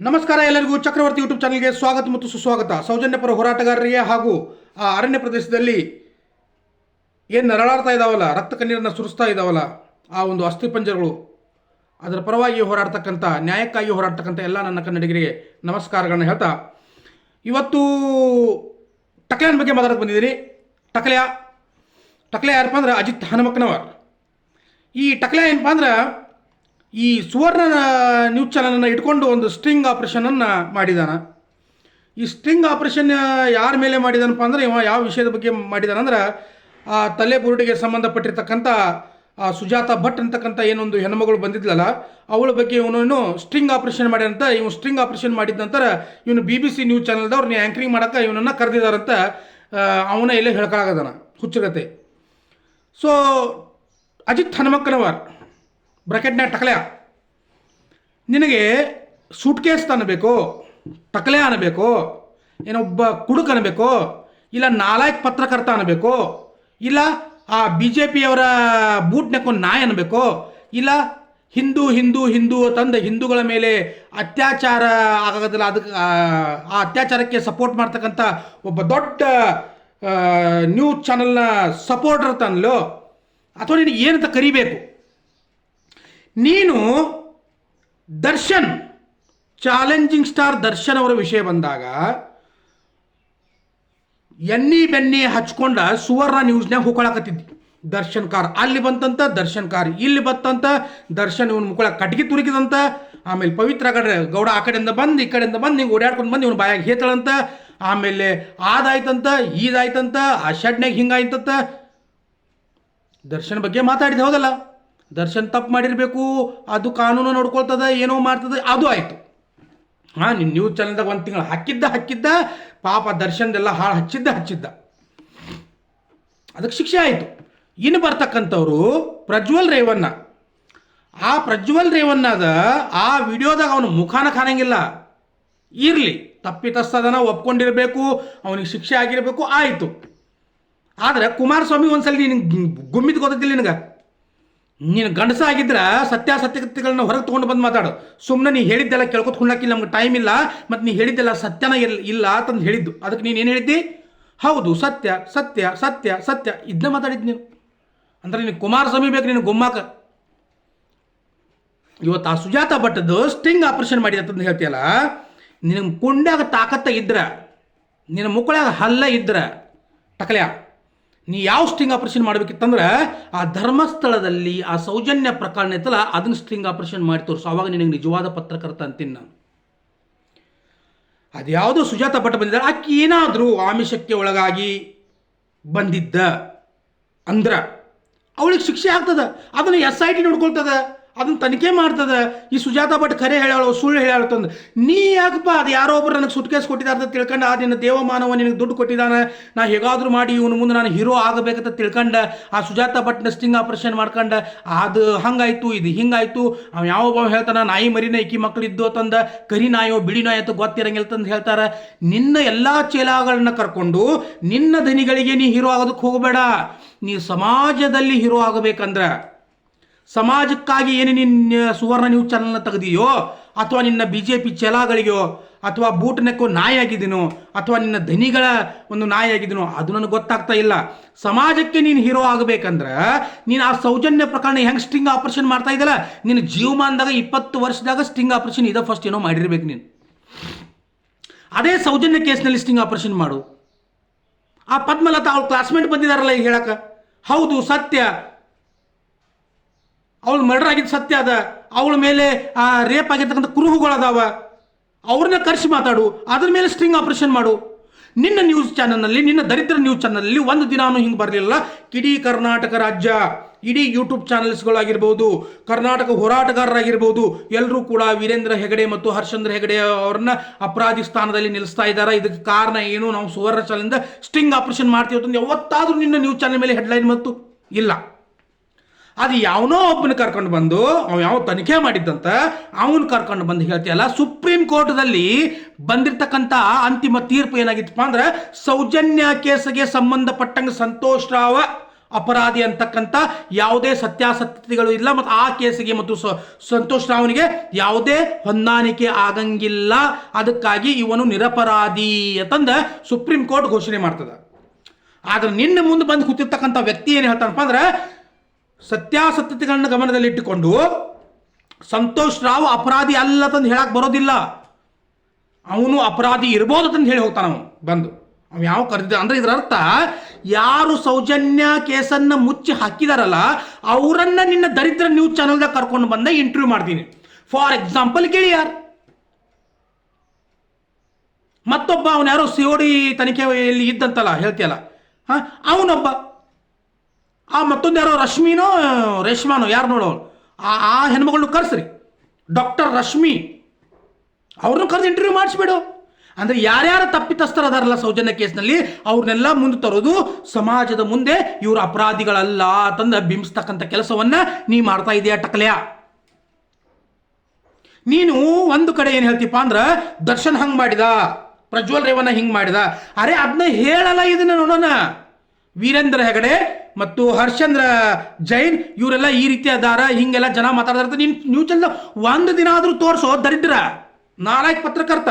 ನಮಸ್ಕಾರ ಎಲ್ಲರಿಗೂ ಚಕ್ರವರ್ತಿ ಯೂಟ್ಯೂಬ್ ಚಾನಲ್ಗೆ ಸ್ವಾಗತ ಮತ್ತು ಸುಸ್ವಾಗತ. ಸೌಜನ್ಯ ಪರ ಹೋರಾಟಗಾರರಿಗೆ ಹಾಗೂ ಆ ಅರಣ್ಯ ಪ್ರದೇಶದಲ್ಲಿ ಏನು ನರಳಾಡ್ತಾ ಇದ್ದಾವಲ್ಲ ರಕ್ತ ಕಣ್ಣೀರನ್ನು ಸುರಿಸ್ತಾ ಇದ್ದಾವಲ್ಲ ಆ ಒಂದು ಅಸ್ಥಿಪಂಜರಗಳು ಅದರ ಪರವಾಗಿ ಹೋರಾಡ್ತಕ್ಕಂಥ ನ್ಯಾಯಕ್ಕಾಗಿ ಹೋರಾಡ್ತಕ್ಕಂಥ ಎಲ್ಲ ನನ್ನ ಕನ್ನಡಿಗರಿಗೆ ನಮಸ್ಕಾರಗಳನ್ನು ಹೇಳ್ತಾ, ಇವತ್ತು ಟಕ್ಲೆಯನ್ ಬಗ್ಗೆ ಮಾತಾಡಕ್ಕೆ ಬಂದಿದ್ದೀನಿ. ಟಕಲೆಯ ಟಕ್ಲೆ ಯಾರಪ್ಪ ಅಂದ್ರೆ ಅಜಿತ್ ಹನುಮಕ್ಕನವರ್. ಈ ಟಕ್ಲೆ ಏನಪ್ಪ ಅಂದ್ರೆ ಈ ಸುವರ್ಣ ನ್ಯೂಸ್ ಚಾನಲನ್ನು ಇಟ್ಕೊಂಡು ಒಂದು ಸ್ಟ್ರಿಂಗ್ ಆಪ್ರೇಷನನ್ನು ಮಾಡಿದಾನ. ಈ ಸ್ಟ್ರಿಂಗ್ ಆಪ್ರೇಷನ್ ಯಾರ ಮೇಲೆ ಮಾಡಿದಾನಪ್ಪ ಅಂದ್ರೆ ಇವ ಯಾವ ವಿಷಯದ ಬಗ್ಗೆ ಮಾಡಿದಾನಂದ್ರೆ ಆ ತಲೆ ಬುರುಡಿಗೆ ಸಂಬಂಧಪಟ್ಟಿರ್ತಕ್ಕಂಥ, ಆ ಸುಜಾತ ಭಟ್ ಅಂತಕ್ಕಂಥ ಏನೊಂದು ಹೆಣ್ಮಗಳು ಬಂದಿದ್ಲಲ್ಲ, ಅವಳ ಬಗ್ಗೆ ಇವನು ಸ್ಟ್ರಿಂಗ್ ಆಪ್ರೇಷನ್ ಮಾಡ್ಯಾರಂತ ಇವನು ಸ್ಟ್ರಿಂಗ್ ಆಪ್ರೇಷನ್ ಮಾಡಿದ ನಂತರ ಇವನು ಬಿ ಬಿ ಸಿ ನ್ಯೂಸ್ ಚಾನಲ್ದವ್ರು ಆ್ಯಂಕರಿಂಗ್ ಮಾಡೋಕೆ ಇವನನ್ನು ಕರೆದಿದ್ದಾರಂತ ಅವನ ಇಲ್ಲೇ ಹೇಳ್ಕೊಳಗದಾನ ಹುಚ್ಚುಗತೆ. ಸೊ ಅಜಿತ್ ಹನುಮಕ್ಕನವರ್ ಬ್ರಾಕೆಟ್ನ್ಯಾಗ ಟಕಲ್ಯ ನಿನಗೆ ಸೂಟ್ಕೇಸ್ ಅನ್ನಬೇಕು, ಟಕಲೆ ಅನ್ನಬೇಕು ಏನೊಬ್ಬ ಕುಡುಕ್ ಅನ್ನಬೇಕು, ಇಲ್ಲ ನಾಲಾಯಕ್ ಪತ್ರಕರ್ತ ಅನ್ನಬೇಕು, ಇಲ್ಲ ಆ ಬಿ ಜೆ ಪಿಯವರ ಬೂಟ್ ನೆಕ್ಕೊಂಡು ನಾಯಿ ಅನ್ನಬೇಕು, ಇಲ್ಲ ಹಿಂದೂ ಹಿಂದೂ ಹಿಂದೂ ತಂದು ಹಿಂದೂಗಳ ಮೇಲೆ ಅತ್ಯಾಚಾರ ಆಗೋದಿಲ್ಲ ಅದಕ್ಕೆ ಆ ಅತ್ಯಾಚಾರಕ್ಕೆ ಸಪೋರ್ಟ್ ಮಾಡ್ತಕ್ಕಂಥ ಒಬ್ಬ ದೊಡ್ಡ ನ್ಯೂಸ್ ಚಾನಲ್ನ ಸಪೋರ್ಟರ್ ತನ್ನಲು ಅಥವಾ ನಿನಗೆ ಏನಂತ ಕರಿಬೇಕು? ನೀನು ದರ್ಶನ್ ಚಾಲೆಂಜಿಂಗ್ ಸ್ಟಾರ್ ದರ್ಶನ್ ಅವರ ವಿಷಯ ಬಂದಾಗ ಎಣ್ಣಿ ಬೆನ್ನಿ ಹಚ್ಕೊಂಡ ಸುವರ್ಣ ನ್ಯೂಸ್ನ್ಯಾಗ ಹುಕ್ಕೊಳಕತ್ತಿದ್ದಿ ದರ್ಶನ್ ಕಾರ್. ಅಲ್ಲಿ ಬಂತಂತ ದರ್ಶನ್ ಕಾರ್. ಇಲ್ಲಿ ಬಂತಂತ ದರ್ಶನ್ ಇವನು ಮುಕ್ಕಳ ಕಟ್ಗೆ ತುರುಕಿದಂತ ಆಮೇಲೆ ಪವಿತ್ರ ಕಡೆ ಗೌಡ ಆ ಕಡೆಯಿಂದ ಬಂದು, ಈ ಕಡೆಯಿಂದ ಬಂದು, ಹಿಂಗೆ ಓಡಾಡ್ಕೊಂಡು ಬಂದು ಇವನು ಬಾಯಾಗ ಹೇತಳಂತ, ಆಮೇಲೆ ಆದಾಯ್ತಂತ, ಈದಾಯ್ತಂತ, ಆ ಶೆಡ್ನ್ಯಾಗ ಹಿಂಗಾಯ್ತಂತ ದರ್ಶನ್ ಬಗ್ಗೆ ಮಾತಾಡಿದೆ ಹೌದಲ್ಲ? ದರ್ಶನ್ ತಪ್ಪು ಮಾಡಿರಬೇಕು, ಅದು ಕಾನೂನು ನೋಡ್ಕೊಳ್ತದ, ಏನೋ ಮಾಡ್ತದ, ಅದು ಆಯಿತು. ಹಾಂ ನಿನ್ನ ನ್ಯೂಸ್ ಚಾನಲ್ದಾಗ ಒಂದು ತಿಂಗಳು ಹಾಕಿದ್ದ ಹಾಕಿದ್ದ, ಪಾಪ ದರ್ಶನ್ದೆಲ್ಲ ಹಾಳು ಹಚ್ಚಿದ್ದ ಹಚ್ಚಿದ್ದ. ಅದಕ್ಕೆ ಶಿಕ್ಷೆ ಆಯಿತು. ಇನ್ನು ಬರ್ತಕ್ಕಂಥವ್ರು ಪ್ರಜ್ವಲ್ ರೇವಣ್ಣ. ಆ ಪ್ರಜ್ವಲ್ ರೇವಣ್ಣದ ಆ ವಿಡಿಯೋದಾಗ ಅವನು ಮುಖಾನ ಕಾಣಂಗಿಲ್ಲ. ಇರಲಿ, ತಪ್ಪಿತಸ್ಥದನ ಒಪ್ಕೊಂಡಿರಬೇಕು, ಅವನಿಗೆ ಶಿಕ್ಷೆ ಆಗಿರಬೇಕು, ಆಯಿತು. ಆದರೆ ಕುಮಾರಸ್ವಾಮಿ ಒಂದ್ಸಲ ನೀನು ಗುಮ್ಮಿದ್ ಗೊತ್ತಿಲ್ಲ ನಿನಗೆ? ನೀನು ಗಂಡಸ ಆಗಿದ್ರೆ ಸತ್ಯಾಸತ್ಯತೆಗಳನ್ನ ಹೊರಗೆ ತೊಗೊಂಡು ಬಂದು ಮಾತಾಡು. ಸುಮ್ಮನೆ ನೀ ಹೇಳಿದ್ದೆಲ್ಲ ಕೇಳ್ಕೊತ ಹುಣ್ಣಕ್ಕಿಲ್ಲ ನಮ್ಗೆ ಟೈಮ್ ಇಲ್ಲ, ಮತ್ತು ನೀ ಹೇಳಿದ್ದೆಲ್ಲ ಸತ್ಯನ ಇಲ್ಲ ಇಲ್ಲ ಅಂತಂದು ಹೇಳಿದ್ದು. ಅದಕ್ಕೆ ನೀನು ಏನು ಹೇಳಿದ್ದಿ? ಹೌದು, ಸತ್ಯ ಸತ್ಯ ಸತ್ಯ ಸತ್ಯ. ಇದನ್ನ ಮಾತಾಡಿದ್ದು ನೀನು. ಅಂದ್ರೆ ನೀನು ಕುಮಾರಸ್ವಾಮಿ ಬೇಕು ನೀನು ಗುಮ್ಮಾಕ. ಇವತ್ತು ಆ ಸುಜಾತ ಭಟ್ಟದ್ದು ಸ್ಟಿಂಗ್ ಆಪರೇಷನ್ ಮಾಡಿದೆ ಅಂತಂದು ಹೇಳ್ತೀಯಲ್ಲ ನಿನ್ನ ಕುಂಡ್ಯಾಗ ತಾಕತ್ತ ಇದ್ರೆ ನಿನ್ನ ಮುಕ್ಕಳಾಗ ಹಲ್ಲ ಇದ್ರ, ಟಕಲ್ಯಾ? ನೀ ಯಾವ ಸ್ಟ್ರಿಂಗ್ ಆಪರೇಷನ್ ಮಾಡ್ಬೇಕಿತ್ತಂದ್ರೆ ಆ ಧರ್ಮಸ್ಥಳದಲ್ಲಿ ಆ ಸೌಜನ್ಯ ಪ್ರಕರಣ ಇತ್ತಲ್ಲ, ಅದನ್ನ ಸ್ಟ್ರಿಂಗ್ ಆಪರೇಷನ್ ಮಾಡಿ ತೋರಿಸು. ಅವಾಗ ನಿನಗೆ ನಿಜವಾದ ಪತ್ರಕರ್ತ ಅಂತೀನಿ ನಾನು. ಅದ್ಯಾವುದೋ ಸುಜಾತ ಭಟ್ ಬಂದಿದ್ದಾರೆ ಆಕೆ ಏನಾದರೂ ಆಮಿಷಕ್ಕೆ ಒಳಗಾಗಿ ಬಂದಿದ್ದ ಅಂದ್ರ, ಅವಳಿಗೆ ಶಿಕ್ಷೆ ಆಗ್ತದ. ಅದನ್ನು ಎಸ್ ಐ ಟಿ ನೋಡ್ಕೊಳ್ತದ. ಅದನ್ನ ತನಿಖೆ ಮಾಡ್ತದ. ಈ ಸುಜಾತ ಭಟ್ ಖರೆ ಹೇಳ್ಯಾಳು, ಸುಳ್ಳು ಹೇಳಾಳು ತಂದು. ನೀ ಯಾಕಪ್ಪ ಅದು ಯಾರೋ ಒಬ್ರು ನನಗೆ ಸುಟ್ಕೇಸ್ ಕೊಟ್ಟಿದ್ದಾರೆ ಅಂತ ತಿಳ್ಕೊಂಡು, ಆ ದಿನ ದೇವಮಾನವ ನಿನಗೆ ದುಡ್ಡು ಕೊಟ್ಟಿದ್ದಾನೆ, ನಾ ಹೇಗಾದರೂ ಮಾಡಿ ಇವನು ಮುಂದೆ ನಾನು ಹೀರೋ ಆಗಬೇಕಂತ ತಿಳ್ಕೊಂಡ, ಆ ಸುಜಾತ ಭಟ್ನ ಸ್ಟಿಂಗ್ ಆಪರೇಷನ್ ಮಾಡ್ಕೊಂಡ, ಅದು ಹಂಗಾಯ್ತು, ಇದು ಹಿಂಗಾಯ್ತು. ಅವ್ನು ಯಾವ ಒಬ್ಬ ಹೇಳ್ತಾನ, ನಾಯಿ ಮರಿನ ಇಕ್ಕಿ ಮಕ್ಕಳಿದ್ದು ತಂದ, ಕರಿ ನಾಯೋ, ಬಿಳಿ ನಾಯಿ ಗೊತ್ತಿರಂಗಿಲ್ಲ ತಂದು ಹೇಳ್ತಾರೆ. ನಿನ್ನ ಎಲ್ಲ ಚೇಲಾಗಳನ್ನ ಕರ್ಕೊಂಡು, ನಿನ್ನ ದನಿಗಳಿಗೆ ನೀ ಹೀರೋ ಆಗೋದಕ್ಕೆ ಹೋಗಬೇಡ. ನೀ ಸಮಾಜದಲ್ಲಿ ಹೀರೋ ಆಗಬೇಕಂದ್ರ ಸಮಾಜಕ್ಕಾಗಿ ಏನು ನಿನ್ನ ಸುವರ್ಣ ನ್ಯೂಸ್ ಚಾನಲ್ನ ತೆಗೆದಿಯೋ, ಅಥವಾ ನಿನ್ನ ಬಿ ಜೆ ಪಿ ಚಲಾಗಳಿಗೆಯೋ ಅಥವಾ ನಾಯಿ ಆಗಿದ್ದೀನೋ, ಅಥವಾ ನಿನ್ನ ಧನಿಗಳ ಒಂದು ನಾಯಿ ಆಗಿದ್ದೀನೋ, ಅದು ನನಗೆ ಗೊತ್ತಾಗ್ತಾ ಇಲ್ಲ. ಸಮಾಜಕ್ಕೆ ನೀನು ಹೀರೋ ಆಗಬೇಕಂದ್ರೆ, ನೀನು ಆ ಸೌಜನ್ಯ ಪ್ರಕರಣ ಹೆಂಗೆ ಸ್ಟಿಂಗ್ ಆಪರೇಷನ್ ಮಾಡ್ತಾ ಇದ್ದಲ್ಲ ನಿನ್ನ ಜೀವಮಾನದಾಗ ಇಪ್ಪತ್ತು ವರ್ಷದಾಗ ಸ್ಟಿಂಗ್ ಆಪರೇಷನ್ ಇದ ಫಸ್ಟ್ ಏನೋ ಮಾಡಿರ್ಬೇಕು ನೀನು. ಅದೇ ಸೌಜನ್ಯ ಕೇಸ್ನಲ್ಲಿ ಸ್ಟಿಂಗ್ ಆಪರೇಷನ್ ಮಾಡು. ಆ ಪದ್ಮಲತಾ ಅವ್ರ ಕ್ಲಾಸ್ಮೇಟ್ ಬಂದಿದಾರಲ್ಲ ಈಗ ಹೇಳಕ್ಕೆ. ಹೌದು, ಸತ್ಯ. ಅವಳು ಮರ್ಡರ್ ಆಗಿದ್ದು ಸತ್ಯ ಅದ. ಅವಳ ಮೇಲೆ, ಆ ರೇಪ್ ಆಗಿರ್ತಕ್ಕಂಥ ಕುರುಹುಗಳದಾವ ಅವ್ರನ್ನ ಕರೆಸಿ ಮಾತಾಡು. ಅದ್ರ ಮೇಲೆ ಸ್ಟ್ರಿಂಗ್ ಆಪರೇಷನ್ ಮಾಡು. ನಿನ್ನ ನ್ಯೂಸ್ ಚಾನಲ್ನಲ್ಲಿ ನಿನ್ನ ದರಿದ್ರ ನ್ಯೂಸ್ ಚಾನಲ್ನಲ್ಲಿ ಒಂದು ದಿನಾನು ಹಿಂಗೆ ಬರಲಿಲ್ಲ. ಇಡೀ ಕರ್ನಾಟಕ ರಾಜ್ಯ, ಇಡೀ ಯೂಟ್ಯೂಬ್ ಚಾನಲ್ಸ್ಗಳಾಗಿರ್ಬೋದು ಕರ್ನಾಟಕ ಹೋರಾಟಗಾರರಾಗಿರ್ಬೋದು ಎಲ್ಲರೂ ಕೂಡ ವೀರೇಂದ್ರ ಹೆಗಡೆ ಮತ್ತು ಹರ್ಷಂದ್ರ ಹೆಗಡೆ ಅವ್ರನ್ನ ಅಪರಾಧಿ ಸ್ಥಾನದಲ್ಲಿ ನಿಲ್ಲಿಸ್ತಾ ಇದ್ದಾರೆ ಇದಕ್ಕೆ ಕಾರಣ ಏನು? ನಾವು ಸುವರ್ಣ ಚಾನಲಿಂದ ಸ್ಟಿಂಗ್ ಆಪರೇಷನ್ ಮಾಡ್ತೀವಿ ಅಂತ ಯಾವತ್ತಾದರೂ ನಿನ್ನ ನ್ಯೂಸ್ ಚಾನಲ್ ಮೇಲೆ ಹೆಡ್ಲೈನ್ ಮತ್ತು ಇಲ್ಲ. ಅದು ಯಾವನೋ ಒಬ್ಬನ ಕರ್ಕೊಂಡು ಬಂದು, ಅವ ಯಾವ ತನಿಖೆ ಮಾಡಿದ್ದಂತ, ಅವನು ಕರ್ಕೊಂಡು ಬಂದು ಹೇಳ್ತೀಯಲ್ಲ, ಸುಪ್ರೀಂ ಕೋರ್ಟ್ದಲ್ಲಿ ಬಂದಿರತಕ್ಕಂಥ ಅಂತಿಮ ತೀರ್ಪು ಏನಾಗಿತ್ತಪ್ಪ ಅಂದ್ರೆ, ಸೌಜನ್ಯ ಕೇಸಿಗೆ ಸಂಬಂಧಪಟ್ಟಂಗೆ ಸಂತೋಷ್ ರಾವ್ ಅಪರಾಧಿ ಅಂತಕ್ಕಂಥ ಯಾವುದೇ ಸತ್ಯಾಸತ್ಯತೆಗಳು ಇಲ್ಲ, ಮತ್ತು ಆ ಕೇಸಿಗೆ ಮತ್ತು ಸಂತೋಷ್ ರಾವ್ನಿಗೆ ಯಾವುದೇ ಹೊಂದಾಣಿಕೆ ಆಗಂಗಿಲ್ಲ. ಅದಕ್ಕಾಗಿ ಇವನು ನಿರಪರಾಧಿ ಅಂತಂದ ಸುಪ್ರೀಂ ಕೋರ್ಟ್ ಘೋಷಣೆ ಮಾಡ್ತದೆ. ಆದ್ರೆ ನಿನ್ನ ಮುಂದೆ ಬಂದು ಕೂತಿರ್ತಕ್ಕಂಥ ವ್ಯಕ್ತಿ ಏನು ಹೇಳ್ತಾನಪ್ಪ ಅಂದ್ರೆ ಸತ್ಯಾಸತ್ಯತೆಗಳನ್ನ ಗಮನದಲ್ಲಿಟ್ಟುಕೊಂಡು ಸಂತೋಷ್ ರಾವ್ ಅಪರಾಧಿ ಅಲ್ಲ ತಂದು ಹೇಳಕ್ ಬರೋದಿಲ್ಲ. ಅವನು ಅಪರಾಧಿ ಇರ್ಬೋದು ಅಂತ ಹೇಳಿ ಹೋಗ್ತಾನ ಅವನು, ಬಂದು. ಅವನು ಯಾವ ಕರೆದಿದ್ದ ಅಂದ್ರೆ ಇದರ ಅರ್ಥ, ಯಾರು ಸೌಜನ್ಯ ಕೇಸನ್ನ ಮುಚ್ಚಿ ಹಾಕಿದಾರಲ್ಲ, ಅವರನ್ನ ನಿನ್ನ ದರಿದ್ರ ನ್ಯೂಸ್ ಚಾನಲ್ದಾಗ ಕರ್ಕೊಂಡು ಬಂದ ಇಂಟರ್ವ್ಯೂ ಮಾಡ್ತೀನಿ. ಫಾರ್ ಎಕ್ಸಾಂಪಲ್ ಗೆಳೆಯಾರ್. ಮತ್ತೊಬ್ಬ ಅವನು ಯಾರೋ ಸಿಒಡಿ ತನಿಖೆಯಲ್ಲಿ ಇದ್ದಂತಲ್ಲ, ಹೇಳ್ತೀಯಲ್ಲ. ಹಾಂ? ಅವನೊಬ್ಬ. ಆ ಮತ್ತೊಂದು ಯಾರೋ ರಶ್ಮಿನೋ ರೇಷ್ಮಾನೋ, ಯಾರು ನೋಡೋ ಆ ಆ ಹೆಣ್ಮಗಳನ್ನ ಕರೆಸ್ರಿ. ಡಾಕ್ಟರ್ ರಶ್ಮಿ. ಅವ್ರನ್ನೂ ಕರೆದು ಇಂಟರ್ವ್ಯೂ ಮಾಡಿಸ್ಬಿಡು. ಅಂದ್ರೆ ಯಾರ್ಯಾರು ತಪ್ಪಿತಸ್ಥರ ಅದಾರಲ್ಲ ಸೌಜನ್ಯ ಕೇಸ್ನಲ್ಲಿ, ಅವ್ರನ್ನೆಲ್ಲ ಮುಂದೆ ತರೋದು ಸಮಾಜದ ಮುಂದೆ ಇವರು ಅಪರಾಧಿಗಳಲ್ಲ ತಂದು ಬಿಂಬಿಸ್ತಕ್ಕಂಥ ಕೆಲಸವನ್ನ ನೀ ಮಾಡ್ತಾ ಇದೆಯಾ ಟಕಲ್ಯ? ನೀನು ಒಂದು ಕಡೆ ಏನು ಹೇಳ್ತೀಪ ಅಂದ್ರೆ, ದರ್ಶನ್ ಹಂಗೆ ಮಾಡಿದ, ಪ್ರಜ್ವಲ್ ರೇವಣ್ಣ ಹಿಂಗೆ ಮಾಡಿದ. ಅರೆ ಅದನ್ನ ಹೇಳಲ್ಲ ಇದನ್ನ ನೋಡೋಣ. ವೀರೇಂದ್ರ ಹೆಗಡೆ ಮತ್ತು ಹರ್ಷಂದ್ರ ಜೈನ್, ಇವರೆಲ್ಲ ಈ ರೀತಿ ಅದಾರ, ಹಿಂಗೆಲ್ಲ ಜನ ಮಾತಾಡ್ತಾರೆ ನೀನು ನ್ಯೂಸ್ ಚಾನಲ್ ಒಂದು ದಿನ ಆದ್ರೂ ತೋರಿಸೋ ದರಿದ್ರ. ನಾಲ್ಕು ಪತ್ರಕರ್ತ.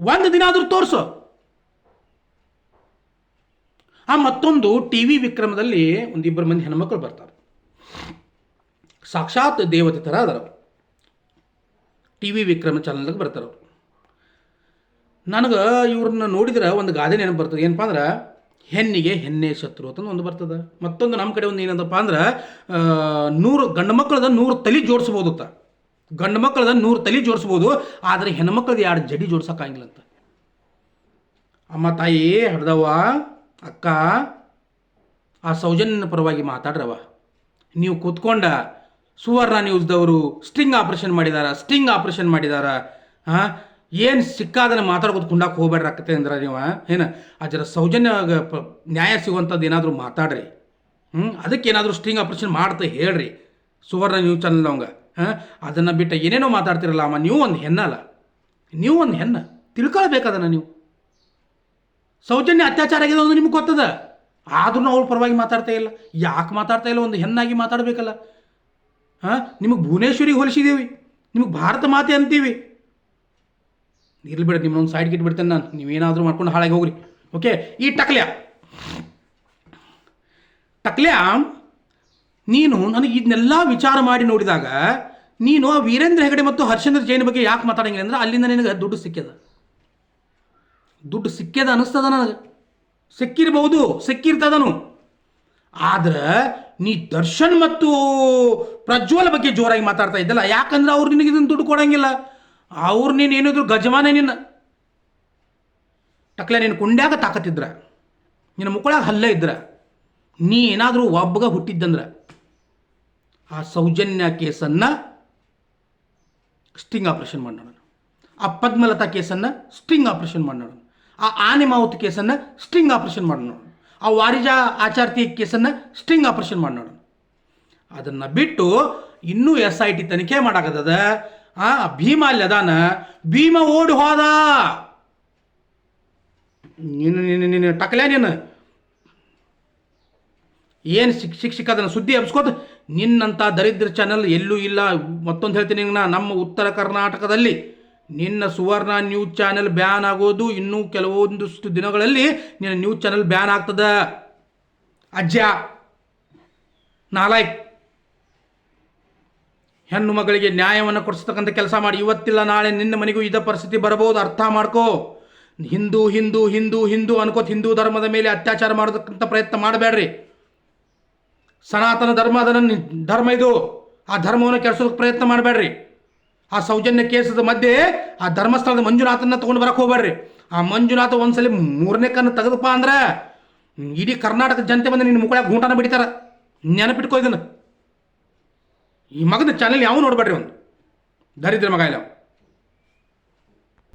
ಒಂದು ದಿನ ಆದ್ರೂ ತೋರಿಸು. ಆ ಮತ್ತೊಂದು ಟಿ ವಿ ವಿಕ್ರಮದಲ್ಲಿ ಒಂದಿಬ್ಬರು ಮಂದಿ ಹೆಣ್ಮಕ್ಳು ಬರ್ತಾರೆ. ಸಾಕ್ಷಾತ್ ದೇವತೆ ಥರ ಅದರ ಟಿ ವಿ ವಿಕ್ರಮ ಚಾನಲ್ದಾಗ ಬರ್ತಾರೆ ಅವರು. ನನಗೆ ಇವ್ರನ್ನ ನೋಡಿದ್ರೆ ಒಂದು ಗಾದೆ ನೆನಪು ಬರ್ತದೆ. ಏನಪ್ಪ ಅಂದ್ರೆ ಹೆಣ್ಣಿಗೆ ಹೆಣ್ಣೆ ಶತ್ರು ಅಂತ ಒಂದು ಬರ್ತದೆ. ಮತ್ತೊಂದು ನಮ್ಮ ಕಡೆ ಒಂದು ಏನಂತಪ್ಪ ಅಂದ್ರೆ ನೂರು ಗಂಡು ಮಕ್ಕಳದ ನೂರು ತಲೆ ಅಂತ ಗಂಡು ಮಕ್ಕಳದ ನೂರು ತಲೆ ಜೋಡಿಸ್ಬೋದು ಆದರೆ ಹೆಣ್ಮಕ್ಳದ ಎರಡು ಜಡಿ ಜೋಡ್ಸೋಕ್ಕಾಗಿಲ್ಲ ಅಂತ. ಅಮ್ಮ ತಾಯಿ ಹಡ್ದವ್ವ ಅಕ್ಕ, ಆ ಸೌಜನ್ಯನ ಪರವಾಗಿ ಮಾತಾಡ್ರವ ನೀವು ಕೂತ್ಕೊಂಡ ಸುವರ್ಣ ನ್ಯೂಸ್ದವರು ಸ್ಟಿಂಗ್ ಆಪರೇಷನ್ ಮಾಡಿದಾರ, ಸ್ಟಿಂಗ್ ಆಪರೇಷನ್ ಮಾಡಿದಾರ ಹಾಂ ಏನು ಸಿಕ್ಕಾದನ್ನ ಮಾತಾಡ್ಕೊತ ಕುಂಡಾಕ್ ಹೋಗ್ಬೇಡ್ರಿ ಅಕ್ಕತೆ ಅಂದ್ರೆ ನೀವು? ಏನು? ಅದರ ಸೌಜನ್ಯ ನ್ಯಾಯ ಸಿಗುವಂಥದ್ದು ಏನಾದರೂ ಮಾತಾಡ್ರಿ. ಹ್ಞೂ ಅದಕ್ಕೆ ಏನಾದರೂ ಸ್ಟ್ರಿಂಗ್ ಆಪರೇಷನ್ ಮಾಡ್ತಾ ಹೇಳ್ರಿ. ಸುವರ್ಣ ನ್ಯೂಸ್ ಚಾನಲ್ ಅವಂಗ. ಹಾಂ? ಅದನ್ನು ಬಿಟ್ಟು ಏನೇನೋ ಮಾತಾಡ್ತಿರಲ್ಲ ಅಮ್ಮ ನೀವು ಒಂದು ಹೆಣ್ಣಲ್ಲ ನೀವು ಒಂದು ಹೆಣ್ಣ. ತಿಳ್ಕೊಳ್ಬೇಕದನ್ನು ನೀವು. ಸೌಜನ್ಯ ಅತ್ಯಾಚಾರ ಆಗಿದೆ ಒಂದು ನಿಮ್ಗೆ ಗೊತ್ತದ? ಆದ್ರೂ ಅವ್ರ ಪರವಾಗಿ ಮಾತಾಡ್ತಾ ಇಲ್ಲ. ಯಾಕೆ ಮಾತಾಡ್ತಾ ಇಲ್ಲ? ಒಂದು ಹೆಣ್ಣಾಗಿ ಮಾತಾಡಬೇಕಲ್ಲ. ಹಾಂ? ನಿಮಗೆ ಭುವನೇಶ್ವರಿಗೆ ಹೋಲಿಸಿದ್ದೀವಿ ನಿಮಗೆ ಭಾರತ ಮಾತೆ ಅಂತೀವಿ. ಇರ್ಲಿ ಬಿಡ ನಿಮ್ಮೊಂದು ಸೈಡ್ಗೆ ಇಟ್ಬಿಡ್ತೇನೆ ನಾನು. ನೀವೇನಾದರೂ ಮಾಡ್ಕೊಂಡು ಹಾಳಾಗಿ ಹೋಗ್ರಿ. ಓಕೆ ಈ ಟಕ್ಲ್ಯ. ಟಕ್ಲ್ಯ, ನೀನು ನನಗೆ ಇದನ್ನೆಲ್ಲ ವಿಚಾರ ಮಾಡಿ ನೋಡಿದಾಗ, ನೀನು ಆ ವೀರೇಂದ್ರ ಹೆಗಡೆ ಮತ್ತು ಹರ್ಷೇಂದ್ರ ಜೈನ್ ಬಗ್ಗೆ ಯಾಕೆ ಮಾತಾಡಂಗಿಲ್ಲ ಅಂದ್ರೆ ಅಲ್ಲಿಂದ ನಿನಗೆ ದುಡ್ಡು ಸಿಕ್ಕ್ಯದ ದುಡ್ಡು ಸಿಕ್ಕ್ಯದ ಅನಿಸ್ತದ ನನಗೆ. ಸಿಕ್ಕಿರ್ಬಹುದು, ಸಿಕ್ಕಿರ್ತದನು. ಆದ್ರೆ ನೀ ದರ್ಶನ್ ಮತ್ತು ಪ್ರಜ್ವಲ್ ಬಗ್ಗೆ ಜೋರಾಗಿ ಮಾತಾಡ್ತಾ ಇದ್ದಲ್ಲ, ಯಾಕಂದ್ರೆ ಅವ್ರು ನಿನಗೆ ಇದನ್ನು ದುಡ್ಡು ಕೊಡಂಗಿಲ್ಲ. ಅವ್ರು ನೀನು ಏನಿದ್ರು ಗಜಮಾನೆ ನಿನ್ನ. ಟಕ್ಲೆ ನೀನು ಕುಂಡ್ಯಾಗ ತಾಕತ್ತಿದ್ರ. ನಿನ್ನ ಮುಕ್ಕಳಾಗ ಹಲ್ಲೆ ಇದ್ರ. ನೀ ಏನಾದರೂ ಒಬ್ಬಗ ಹುಟ್ಟಿದ್ದಂದ್ರೆ. ಆ ಸೌಜನ್ಯ ಕೇಸನ್ನು ಸ್ಟಿಂಗ್ ಆಪರೇಷನ್ ಮಾಡೋಣ ಆ ಪದ್ಮಲತಾ ಕೇಸನ್ನು ಸ್ಟಿಂಗ್ ಆಪರೇಷನ್ ಮಾಡೋಣ ಆ ಆನೆ ಮಾವುತ್ ಕೇಸನ್ನು ಸ್ಟಿಂಗ್ ಆಪರೇಷನ್ ಮಾಡೋಣ ಆ ವಾರಿಜಾ ಆಚಾರ್ತಿ ಕೇಸನ್ನು ಸ್ಟಿಂಗ್ ಆಪರೇಷನ್ ಮಾಡೋಣ ಅದನ್ನು ಬಿಟ್ಟು ಇನ್ನೂ ಎಸ್ ಐ ಟಿ ತನಿಖೆ ಮಾಡಾಕತ್ತದ. ಆ, ಭೀಮ ಅಲ್ಲಿ ಅದಾನ, ಭೀಮ ಓಡಿ ಹೋದ. ನೀನು ನೀನು ನೀನು ಟಕಲೆ ನೀನು. ಏನು ಶಿಕ್ ಶಿಕ್ಷಕ ಅದನ್ನು ಸುದ್ದಿ ಹಬ್ಸ್ಕೋತ? ನಿನ್ನಂಥ ದರಿದ್ರ ಚಾನಲ್ ಎಲ್ಲೂ ಇಲ್ಲ. ಮತ್ತೊಂದು ಹೇಳ್ತೀನಿ ನಾ, ನಮ್ಮ ಉತ್ತರ ಕರ್ನಾಟಕದಲ್ಲಿ ನಿನ್ನ ಸುವರ್ಣ ನ್ಯೂಸ್ ಚಾನೆಲ್ ಬ್ಯಾನ್ ಆಗೋದು ಇನ್ನೂ ಕೆಲವೊಂದಿಷ್ಟು ದಿನಗಳಲ್ಲಿ ನಿನ್ನ ನ್ಯೂಸ್ ಚಾನೆಲ್ ಬ್ಯಾನ್ ಆಗ್ತದ. ಅಜ್ಜ ನಾಲಾಯಕ್ ಹೆಣ್ಣು ಮಗಳಿಗೆ ನ್ಯಾಯವನ್ನು ಕೊಡಿಸ್ತಕ್ಕಂಥ ಕೆಲಸ ಮಾಡಿ, ಇವತ್ತಿಲ್ಲ, ನಾಳೆ ನಿನ್ನ ಮನೆಗೂ ಇದ ಪರಿಸ್ಥಿತಿ ಬರಬಹುದು, ಅರ್ಥ ಮಾಡ್ಕೋ. ಹಿಂದೂ ಹಿಂದೂ ಹಿಂದೂ ಹಿಂದೂ ಅನ್ಕೋತ ಹಿಂದೂ ಧರ್ಮದ ಮೇಲೆ ಅತ್ಯಾಚಾರ ಮಾಡೋದಕ್ಕಂಥ ಪ್ರಯತ್ನ ಮಾಡಬೇಡ್ರಿ. ಸನಾತನ ಧರ್ಮ ಅದನ್ನು ಧರ್ಮ ಇದು. ಆ ಧರ್ಮವನ್ನು ಕೆಡಿಸೋದಕ್ಕೆ ಪ್ರಯತ್ನ ಮಾಡಬೇಡ್ರಿ. ಆ ಸೌಜನ್ಯ ಕೇಸದ ಮಧ್ಯೆ ಆ ಧರ್ಮಸ್ಥಳದ ಮಂಜುನಾಥನ ತಗೊಂಡು ಬರಕ್ಕೆ ಹೋಗ್ಬೇಡ್ರಿ. ಆ ಮಂಜುನಾಥ ಒಂದ್ಸಲಿ ಮೂರನೇ ಕಣ್ಣು ತೆಗೆದಪ್ಪ ಅಂದ್ರೆ ಇಡೀ ಕರ್ನಾಟಕ ಜನತೆ ಬಂದು ನಿನ್ನ ಮುಕ್ಕಳಾಗ ಗೂಂಟನ ಬಿಡ್ತಾರೆ. ನೆನಪಿಟ್ಕೋ ಇದನ್ನು. ಈ ಮಗನ ಚಾನೆಲ್ ಯಾವ ನೋಡ್ಬೇಡ್ರಿ ಒಂದು ದರಿದ್ರ ಮಗ ಇಲ್ಲ.